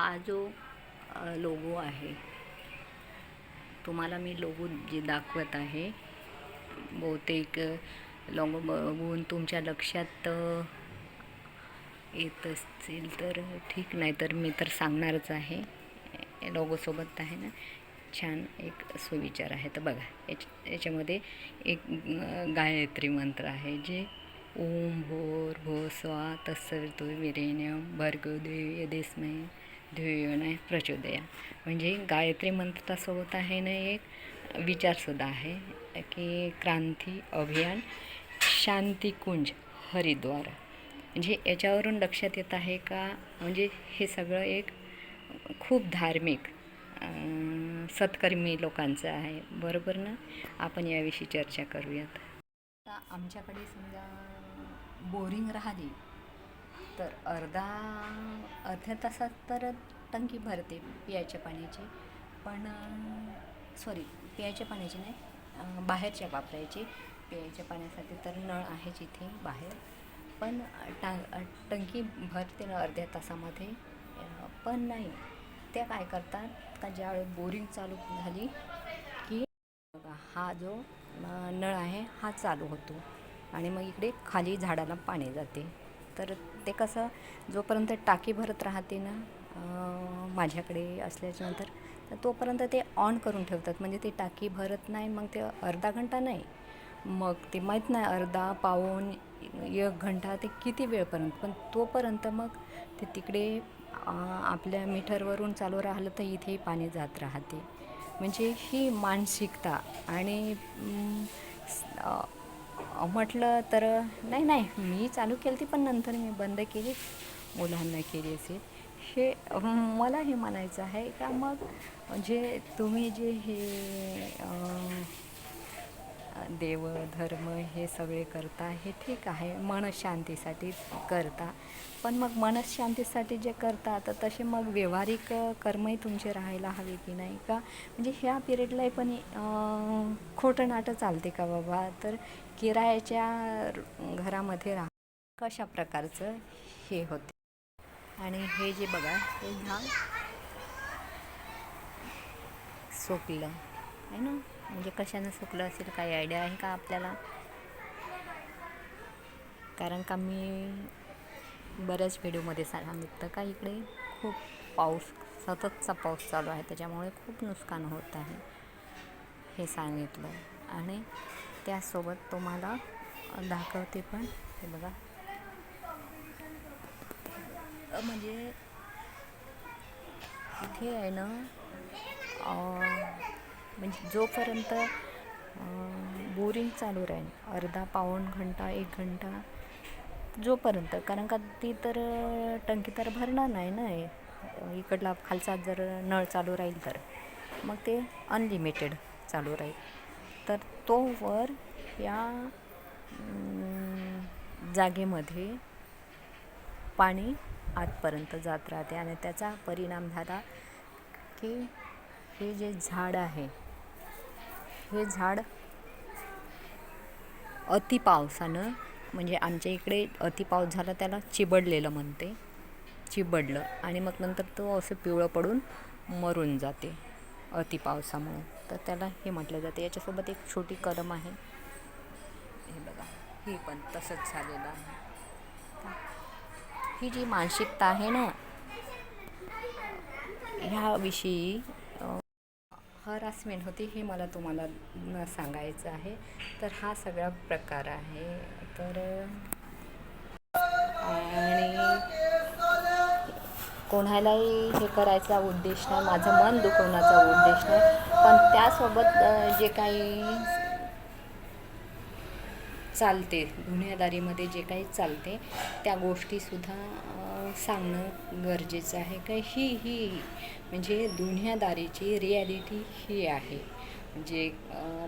हा जो लोगो आहे तुम्हाला मी लोगो जे दाखवत आहे बहुतेक लोगो बघून तुमच्या लक्षात येत असतील तर ठीक नाही तर मी तर सांगणारच आहे. लोगोसोबत आहे ना? छान एक सुविचार आहे. तर बघा याच याच्यामध्ये एक गायत्री मंत्र आहे जे ओम भोर भो स्वा तत्सवितु विरेण्यम भर्गो देवी यदेस्मय ध्येयन प्रचोदया. म्हणजे गायत्री मंत्रासोबत आहे ना एक विचारसुद्धा आहे की क्रांती अभियान शांतिकुंज हरिद्वार. म्हणजे याच्यावरून लक्षात येत आहे का म्हणजे हे सगळं एक खूप धार्मिक सत्कर्मी लोकांचं आहे. बरोबर ना? आपण याविषयी चर्चा करूयात. आता आमच्याकडे समजा बोरिंग राहिली तर अर्धा अर्ध्या तासात तर टंकी भरते पियाच्या पाण्याची. पण सॉरी पियाच्या पाण्याची नाही बाहेरच्या वापरायची. पियाच्या पाण्यासाठी तर नळ आहेच इथे बाहेर. पण टा टंकी भरते ना अर्ध्या तासामध्ये. पण नाही. त्या काय करतात का ज्यावेळी बोरिंग चालू झाली की बघा हा जो नळ आहे हा चालू होतो. आणि मग इकडे खाली झाडाला पाणी जाते. तर ते कसं जोपर्यंत टाकी भरत राहते ना माझ्याकडे असल्याच्यानंतर तर तोपर्यंत ते ऑन करून ठेवतात. म्हणजे ते टाकी भरत नाही मग ते अर्धा घंटा नाही. मग ते माहीत नाही अर्धा पाऊण एक घंटा ते किती वेळपर्यंत. पण तोपर्यंत मग ते तिकडे आपल्या मीटरवरून चालू राहिलं तर इथेही पाणी जात राहते. म्हणजे ही मानसिकता आणि म्हटलं तर नाही नाही मी चालू केली ती पण नंतर मी बंद केली मुलांना केली असेल. हे मला हे म्हणायचं आहे का मग जे तुम्ही जे हे देव धर्म हे सगळे करता हे ठीक आहे. मनशांतीसाठी करता. पण मग मनशांतीसाठी जे करता तर तसे मग व्यवहारिक कर्मही तुमचे राहायला हवे की नाही का? म्हणजे ह्या पिरियडला पण खोटं नाटं चालते का बाबा? तर किरायाच्या घरामध्ये राहा. कशा प्रकारचं हे होते? आणि हे जे बघा हे झाड. सोकलं आहे ना? म्हणजे कशानं सुकलं असेल काही आयडिया आहे का आपल्याला? कारण का मी बऱ्याच व्हिडिओमध्ये सांगितलं का इकडे खूप पाऊस सततचा पाऊस चालू आहे. त्याच्यामुळे खूप नुकसान होत आहे. हे सांगितलं. आणि त्यासोबत तुम्हाला दाखवते पण. हे बघा. म्हणजे इथे आहे ना म्हणजे जोपर्यंत बोरिंग चालू राहील अर्धा पाऊण घंटा एक घंटा जोपर्यंत. कारण का ती तर टंकी तर भरणार नाही ना इकडला खालचा जर नळ चालू राहील तर. मग ते अनलिमिटेड चालू राहील. तर तोवर या जागेमध्ये पाणी आतपर्यंत जात राहते. आणि त्याचा परिणाम झाला की हे जे झाड आहे हे झाड अति पावसानं म्हणजे आमच्या इकडे अति पाऊस झाला त्याला चिबडलेलं म्हणते. चिबडलं आणि मग नंतर तो असं पिवळं पडून मरून जाते अति पावसामुळे. तर त्याला हे म्हटलं जाते. याच्यासोबत एक छोटी कलम आहे. हे बघा ही पण तसंच झालेलं आहे. ही जी मानसिकता आहे ना ह्याविषयी हरासमेंट होती हे मला तुम्हाला सांगायचं आहे. तर हा सगळा प्रकार आहे. तर आणि कोणालाही हे करायचा उद्देश नाही. माझं मन दुखवण्याचा उद्देश नाही. पण त्यासोबत जे काही चालते गुन्हेदारीमध्ये जे काही चालते त्या गोष्टीसुद्धा सांगणं गरजेचं आहे का? ही ही म्हणजे दुनियादारीची रिॲलिटी ही आहे. म्हणजे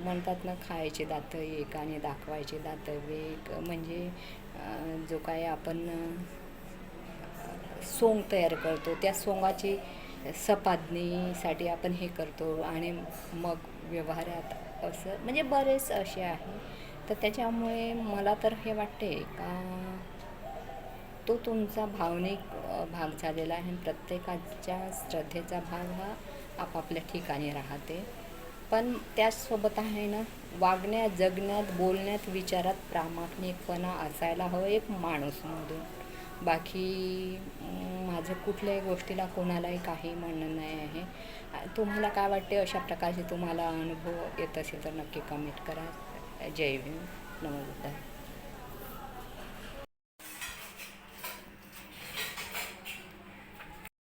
म्हणतात ना खायचे दातं एक आणि दाखवायचे दातं वेग म्हणजे जो काय आपण सोंग तयार करतो त्या सोंगाची सपादनीसाठी आपण हे करतो आणि मग व्यवहारात असं म्हणजे बरेच असे आहे. तर त्याच्यामुळे मला तर हे वाटते का तो तुमचा भावनिक भाग झालेला आहे प्रत्येकाच्या श्रद्धेचा भाग हा आपापल्या ठिकाणी राहते. पण त्याचसोबत आहे ना वागण्यात जगण्यात बोलण्यात विचारात प्रामाणिकपणा असायला हवं एक माणूस म्हणून बाकी माझं कुठल्याही गोष्टीला कोणालाही काही म्हणणं नाही आहे. तुम्हाला काय वाटते? अशा प्रकारचे तुम्हाला अनुभव येत असेल तर नक्की कमेंट करा. जय भीम. नमो